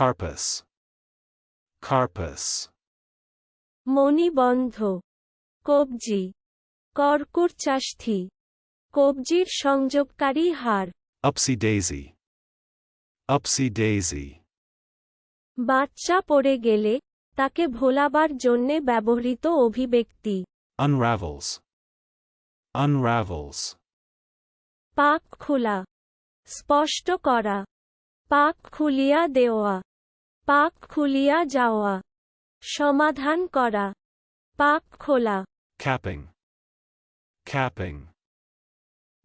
Carpus. Carpus. মণিবন্ধ কবজি কর্কুর চাষ্ঠি কবজির সংযোগকারী হার Upsy daisy. Upsy daisy. বাচ্চা পড়ে গেলে তাকে ভোলাবার জন্যে ব্যবহৃত অভিব্যক্তি Unravels. Unravels. পাক খোলা স্পষ্ট করা পাক খুলিয়া দেওয়া পাক খুলিয়া যাওয়া। সমাধান করা। পাক খোলা। Capping. Capping.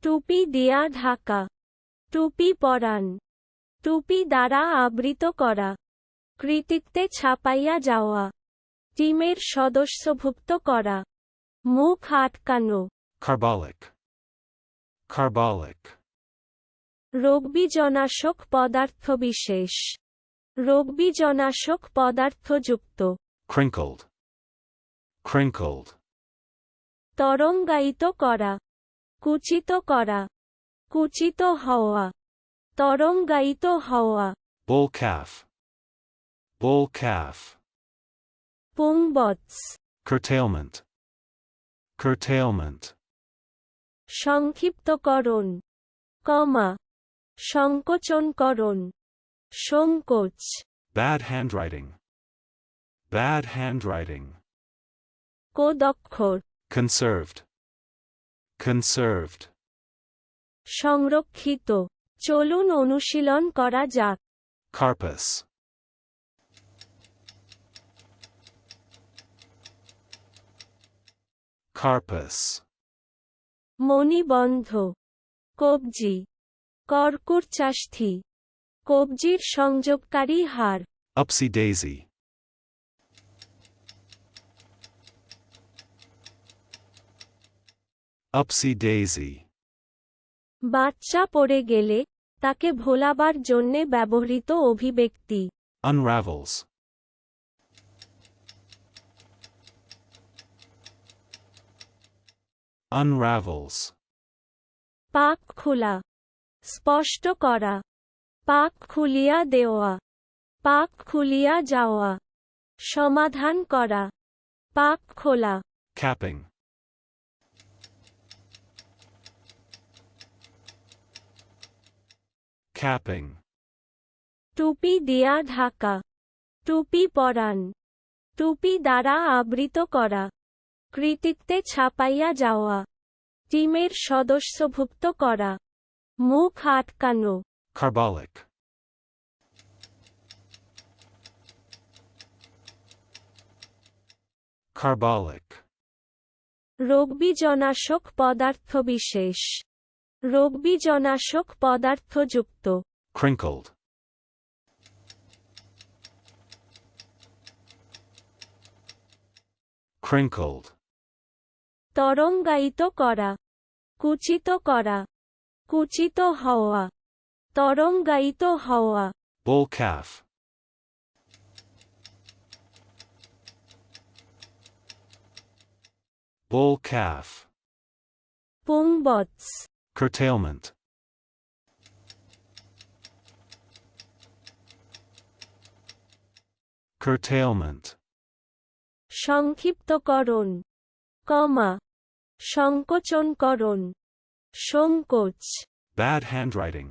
টুপি দিয়া ঢাকা। টুপি পরান টুপি দ্বারা আবৃত করা। কৃতিত্বে ছাপাইয়া যাওয়া। টিমের সদস্যভুক্ত করা। মুখ আটকানো. Carbolic. রোগবীজনাশক পদার্থবিশেষ। রোগবীজনাশক পদার্থযুক্ত Crinkled. Crinkled. তরঙ্গায়িত করা কুচিত করা কুচিত হওয়া তরঙ্গায়িত হওয়া Bull calf. Bull calf. পুংবৎস Curtailment. Curtailment. সংক্ষিপ্তকরণ কমা সংকোচনকরণ সংকোচ Bad handwriting. Bad handwriting. কোদক্ষর Conserved. Conserved. সংরক্ষিত চলুন অনুশীলন করা যাক Carpus. Carpus. মণিবন্ধ কবজি কর্কুর চাষ্ঠি কবজির সংযোগকারী হার Upsy daisy. Upsy daisy. বাচ্চা পড়ে গেলে তাকে ভোলাবার জন্যে ব্যবহৃত অভিব্যক্তি Unravels. Unravels. পাক খোলা স্পষ্ট করা পাক খুলিয়া দেওয়া পাক খুলিয়া যাওয়া সমাধান করা পাক খোলা Capping. Capping. টুপি দিয়া ঢাকা টুপি পরান টুপি দ্বারা আবৃত করা কৃতিত্বে ছাপাইয়া যাওয়া টিমের সদস্যভুক্ত করা মুখ আটকানো Carbolic. Carbolic. রোগবীজনাশক পদার্থবিশেষ রোগবীজনাশক পদার্থযুক্ত Crinkled. Crinkled. তরঙ্গায়িত করা কুচিত করা কুচিত হওয়া তরঙ্গায়িত হওয়া Bull calf. Bull calf. পুংবৎস Curtailment. Curtailment. সংক্ষিপ্তকরণ কমা সংকোচনকরণ সংকোচ Bad handwriting.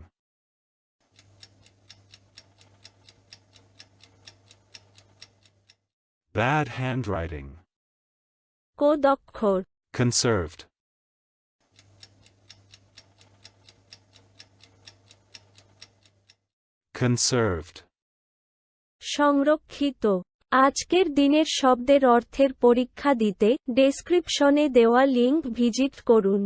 Bad handwriting. কোদক্ষর Conserved. Conserved. সংরক্ষিত আজকের দিনের শব্দের অর্থের পরীক্ষা দিতে ডেসক্রিপশনে দেওয়া লিংক ভিজিট করুন